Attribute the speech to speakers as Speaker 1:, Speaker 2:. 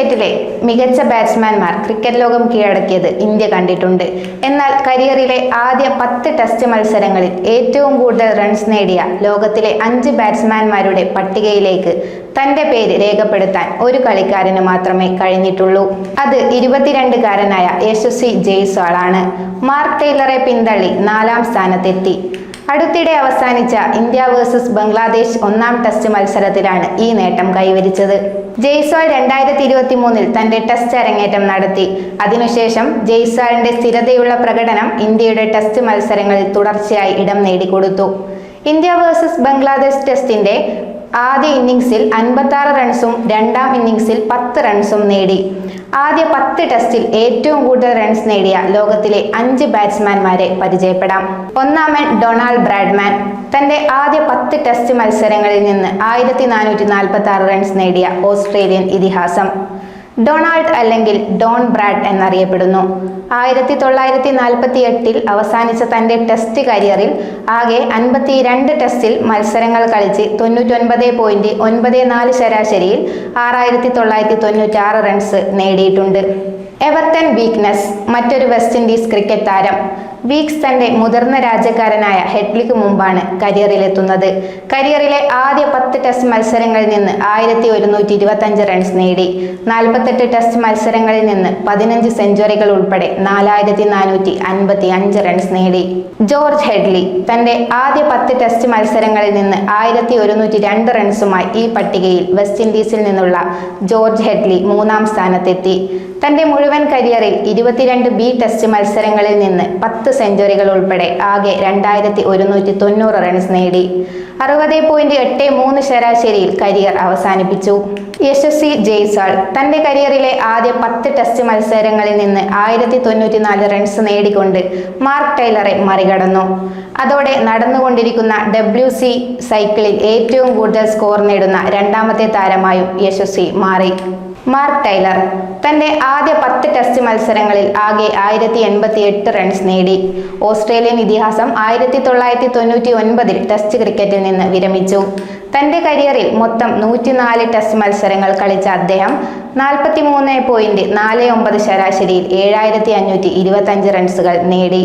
Speaker 1: ക്രിക്കറ്റിലെ മികച്ച ബാറ്റ്സ്മാൻമാർ ക്രിക്കറ്റ് ലോകം കീഴടക്കിയത് ഇന്ത്യ കണ്ടിട്ടുണ്ട്. എന്നാൽ കരിയറിലെ ആദ്യ പത്ത് ടെസ്റ്റ് മത്സരങ്ങളിൽ ഏറ്റവും കൂടുതൽ റൺസ് നേടിയ ലോകത്തിലെ അഞ്ച് ബാറ്റ്സ്മാൻമാരുടെ പട്ടികയിലേക്ക് തന്റെ പേര് രേഖപ്പെടുത്താൻ ഒരു കളിക്കാരന് മാത്രമേ കഴിഞ്ഞിട്ടുള്ളൂ. അത് ഇരുപത്തിരണ്ടുകാരനായ യശസ്വി ജയ്സ്വാളാണ്. മാർക്ക് ടൈലറെ പിന്തള്ളി നാലാം സ്ഥാനത്തെത്തി. അടുത്തിടെ അവസാനിച്ച ഇന്ത്യ വേഴ്സസ് ബംഗ്ലാദേശ് ഒന്നാം ടെസ്റ്റ് മത്സരത്തിലാണ് ഈ നേട്ടം കൈവരിച്ചത്. ജയ്സ്വാൾ രണ്ടായിരത്തി ഇരുപത്തി മൂന്നിൽ തന്റെ ടെസ്റ്റ് അരങ്ങേറ്റം നടത്തി. അതിനുശേഷം ജയ്സ്വാളിന്റെ സ്ഥിരതയുള്ള പ്രകടനം ഇന്ത്യയുടെ ടെസ്റ്റ് മത്സരങ്ങളിൽ തുടർച്ചയായി ഇടം നേടിക്കൊടുത്തു. ഇന്ത്യ വേഴ്സസ് ബംഗ്ലാദേശ് ടെസ്റ്റിന്റെ ആദ്യ ഇന്നിംഗ്സിൽ അൻപത്തി റൺസും രണ്ടാം ഇന്നിംഗ്സിൽ പത്ത് റൺസും നേടി. ആദ്യ പത്ത് ടെസ്റ്റിൽ ഏറ്റവും കൂടുതൽ റൺസ് നേടിയ ലോകത്തിലെ അഞ്ച് ബാറ്റ്സ്മാൻമാരെ പരിചയപ്പെടാം. ഒന്നാമൻ ഡൊണാൾഡ് ബ്രാഡ്മാൻ. തന്റെ ആദ്യ പത്ത് ടെസ്റ്റ് മത്സരങ്ങളിൽ നിന്ന് ആയിരത്തി റൺസ് നേടിയ ഓസ്ട്രേലിയൻ ഇതിഹാസം. ഡൊണാൾഡ് അല്ലെങ്കിൽ ഡോൺ ബ്രാഡ് എന്നറിയപ്പെടുന്നു. ആയിരത്തി തൊള്ളായിരത്തി നാൽപ്പത്തി എട്ടിൽ അവസാനിച്ച തന്റെ ടെസ്റ്റ് കരിയറിൽ ആകെ അൻപത്തി രണ്ട് ടെസ്റ്റിൽ മത്സരങ്ങൾ കളിച്ച് തൊണ്ണൂറ്റൊൻപത് പോയിന്റ് ഒൻപത് നാല് ശരാശരിയിൽ ആറായിരത്തി തൊള്ളായിരത്തി തൊണ്ണൂറ്റാറ് റൺസ് നേടിയിട്ടുണ്ട്. എവർട്ടൺ വീക്ക്നസ് മറ്റൊരു വെസ്റ്റ് ഇൻഡീസ് ക്രിക്കറ്റ് താരം വീക്സ് തന്റെ മുതിർന്ന രാജ്യക്കാരനായ ഹെഡ്ലിക്ക് മുമ്പാണ് കരിയറിലെത്തുന്നത്. കരിയറിലെ ആദ്യ പത്ത് ടെസ്റ്റ് മത്സരങ്ങളിൽ നിന്ന് ആയിരത്തി ഒരുന്നൂറ്റി ഇരുപത്തഞ്ച് റൺസ് നേടി. നാൽപ്പത്തെട്ട് ടെസ്റ്റ് മത്സരങ്ങളിൽ നിന്ന് പതിനഞ്ച് സെഞ്ചുറികൾ ഉൾപ്പെടെ നാലായിരത്തി നാനൂറ്റി അൻപത്തി അഞ്ച് റൺസ് നേടി. ജോർജ് ഹെഡ്ലി തന്റെ ആദ്യ പത്ത് ടെസ്റ്റ് മത്സരങ്ങളിൽ നിന്ന് ആയിരത്തി ഒരുന്നൂറ്റി രണ്ട് റൺസുമായി ഈ പട്ടികയിൽ വെസ്റ്റ് ഇൻഡീസിൽ നിന്നുള്ള ജോർജ് ഹെഡ്ലി മൂന്നാം സ്ഥാനത്തെത്തി. തന്റെ മുഴുവൻ കരിയറിൽ ഇരുപത്തിരണ്ട് ബി ടെസ്റ്റ് മത്സരങ്ങളിൽ നിന്ന് പത്ത് സെഞ്ചുറികൾ ഉൾപ്പെടെ ആകെ രണ്ടായിരത്തി ഒരുന്നൂറ്റി തൊണ്ണൂറ് റൺസ് നേടി. അറുപത് പോയിന്റ് എട്ട് മൂന്ന് ശരാശരിയിൽ കരിയർ അവസാനിപ്പിച്ചു. യശസ്വി ജയ്സ്വാൾ തന്റെ കരിയറിലെ ആദ്യ പത്ത് ടെസ്റ്റ് മത്സരങ്ങളിൽ നിന്ന് ആയിരത്തി തൊണ്ണൂറ്റി നാല് റൺസ് നേടിക്കൊണ്ട് മാർക്ക് ടൈലറെ മറികടന്നു. അതോടെ നടന്നുകൊണ്ടിരിക്കുന്ന ഡബ്ല്യു സി സൈക്കിളിൽ ഏറ്റവും കൂടുതൽ സ്കോർ നേടുന്ന രണ്ടാമത്തെ താരമായും യശസ്വി മാറി. Mark Taylor. തന്റെ ആദ്യ പത്ത് ടെസ്റ്റ് മത്സരങ്ങളിൽ ആകെ ആയിരത്തി എൺപത്തി എട്ട് റൺസ് നേടി. ഓസ്ട്രേലിയൻ ഇതിഹാസം ആയിരത്തി തൊള്ളായിരത്തി തൊണ്ണൂറ്റി ഒൻപതിൽ ടെസ്റ്റ് ക്രിക്കറ്റിൽ നിന്ന് വിരമിച്ചു. തന്റെ കരിയറിൽ മൊത്തം നൂറ്റിനാല് ടെസ്റ്റ് മത്സരങ്ങൾ കളിച്ച അദ്ദേഹം നാൽപ്പത്തി മൂന്ന് പോയിന്റ് നാല് ഒമ്പത് ശരാശരിയിൽ ഏഴായിരത്തി അഞ്ഞൂറ്റി ഇരുപത്തഞ്ച് റൺസുകൾ നേടി.